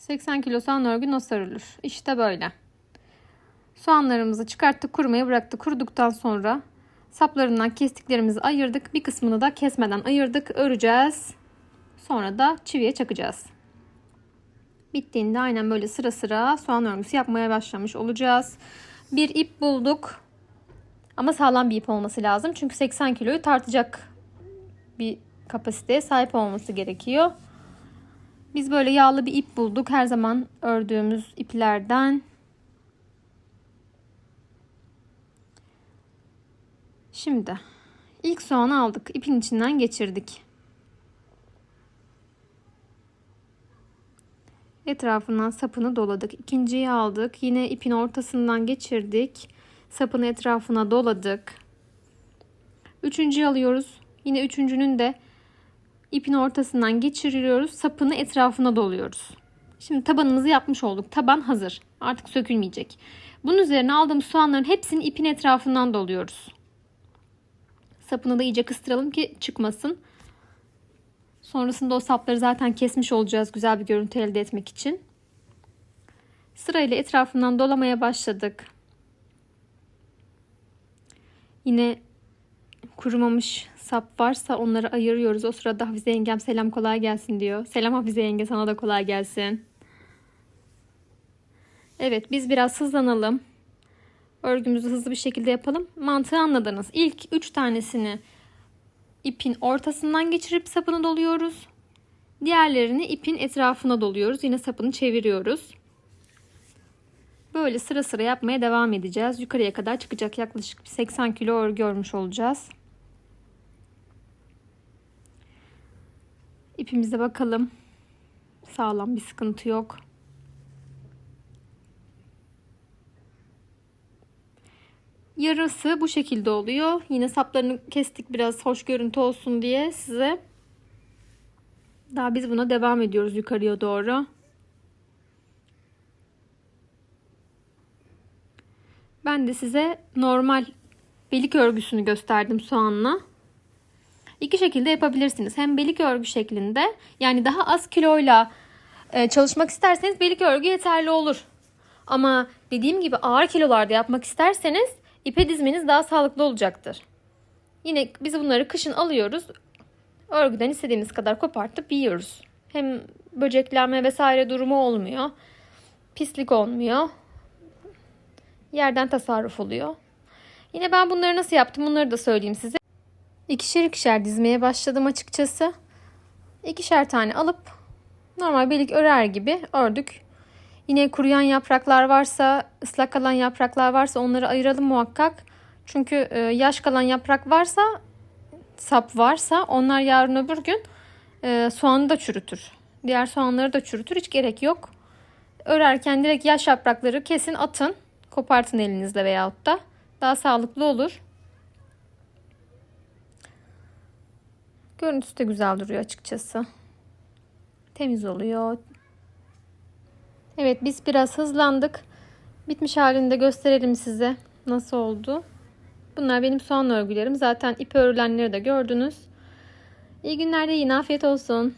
80 kilo soğan örgü nasıl örülür? İşte böyle. Soğanlarımızı çıkarttık, kurumaya bıraktık. Kuruduktan sonra saplarından kestiklerimizi ayırdık. Bir kısmını da kesmeden ayırdık. Öreceğiz. Sonra da çiviye çakacağız. Bittiğinde aynen böyle sıra sıra soğan örgüsü yapmaya başlamış olacağız. Bir ip bulduk. Ama sağlam bir ip olması lazım. Çünkü 80 kiloyu tartacak bir kapasiteye sahip olması gerekiyor. Biz böyle yağlı bir ip bulduk. Her zaman ördüğümüz iplerden. Şimdi ilk soğanı aldık. İpin içinden geçirdik. Etrafından sapını doladık. İkinciyi aldık. Yine ipin ortasından geçirdik. Sapını etrafına doladık. Üçüncüyü alıyoruz. Yine üçüncünün de ipin ortasından geçiriyoruz. Sapını etrafına doluyoruz. Şimdi tabanımızı yapmış olduk. Taban hazır. Artık sökülmeyecek. Bunun üzerine aldığımız soğanların hepsini ipin etrafından doluyoruz. Sapını da iyice kıstıralım ki çıkmasın. Sonrasında o sapları zaten kesmiş olacağız güzel bir görüntü elde etmek için. Sırayla etrafından dolamaya başladık. Yine kurumamış sap varsa onları ayırıyoruz. O sırada Hafize yengem selam kolay gelsin diyor. Selam Hafize yenge sana da kolay gelsin. Evet biz biraz hızlanalım. Örgümüzü hızlı bir şekilde yapalım. Mantığı anladınız. İlk 3 tanesini ipin ortasından geçirip sapını doluyoruz. Diğerlerini ipin etrafına doluyoruz. Yine sapını çeviriyoruz. Böyle sıra sıra yapmaya devam edeceğiz. Yukarıya kadar çıkacak yaklaşık 80 kilo örgü örmüş olacağız. İpimize bakalım. Sağlam bir sıkıntı yok. Yarısı bu şekilde oluyor. Yine saplarını kestik biraz hoş görüntü olsun diye size. Daha biz buna devam ediyoruz yukarıya doğru. Ben de size normal belik örgüsünü gösterdim soğanla. İki şekilde yapabilirsiniz. Hem belik örgü şeklinde yani daha az kiloyla e, çalışmak isterseniz belik örgü yeterli olur. Ama dediğim gibi ağır kilolarda yapmak isterseniz ipe dizmeniz daha sağlıklı olacaktır. Yine biz bunları kışın alıyoruz. Örgüden istediğimiz kadar kopartıp yiyoruz. Hem böceklenme vesaire durumu olmuyor. Pislik olmuyor. Yerden tasarruf oluyor. Yine ben bunları nasıl yaptım bunları da söyleyeyim size. İkişer ikişer dizmeye başladım açıkçası. İkişer tane alıp normal belik örer gibi ördük. Yine kuruyan yapraklar varsa, ıslak kalan yapraklar varsa onları ayıralım muhakkak. Çünkü e, yaş kalan yaprak varsa, sap varsa onlar yarın öbür gün e, soğanı da çürütür. Diğer soğanları da çürütür. Hiç gerek yok. Örerken direkt yaş yaprakları kesin atın. Kopartın elinizle veyahut da. Daha sağlıklı olur. Görüntüsü de güzel duruyor açıkçası. Temiz oluyor. Evet biz biraz hızlandık. Bitmiş halini de gösterelim size. Nasıl oldu? Bunlar benim soğan örgülerim. Zaten ip örülenleri de gördünüz. İyi günler de yine afiyet olsun.